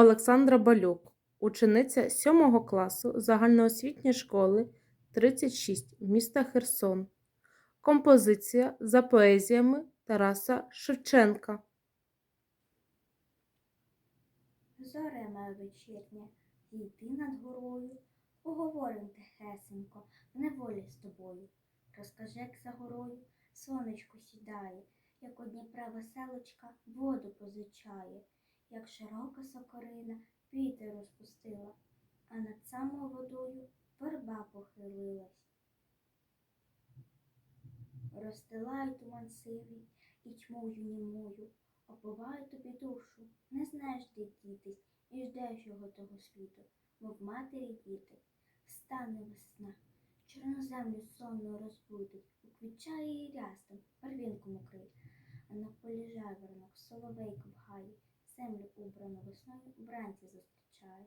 Олександра Балюк, учениця 7 класу загальноосвітньої школи 36 міста Херсон. Композиція за поезіями Тараса Шевченка. Зорема вечірня, зійти над горою, поговорим тихесенько, в неволі з тобою. Розкажи, як за горою сонечко сідає, як у Дніпра веселочка воду позичає, як широка сокорина вітер розпустила, а над самою водою верба похилилась. Розстилай туман сивий і тьмою німою, оповає тобі душу, не знаєш, де дітись, і ждеш його того світу, мов матері діти. Встане весна, чорноземлю сонно розбудить, уквічає її рястом, первінком укрить, а на полі жайворонок соловейко в убрану весною вранці зустрічає.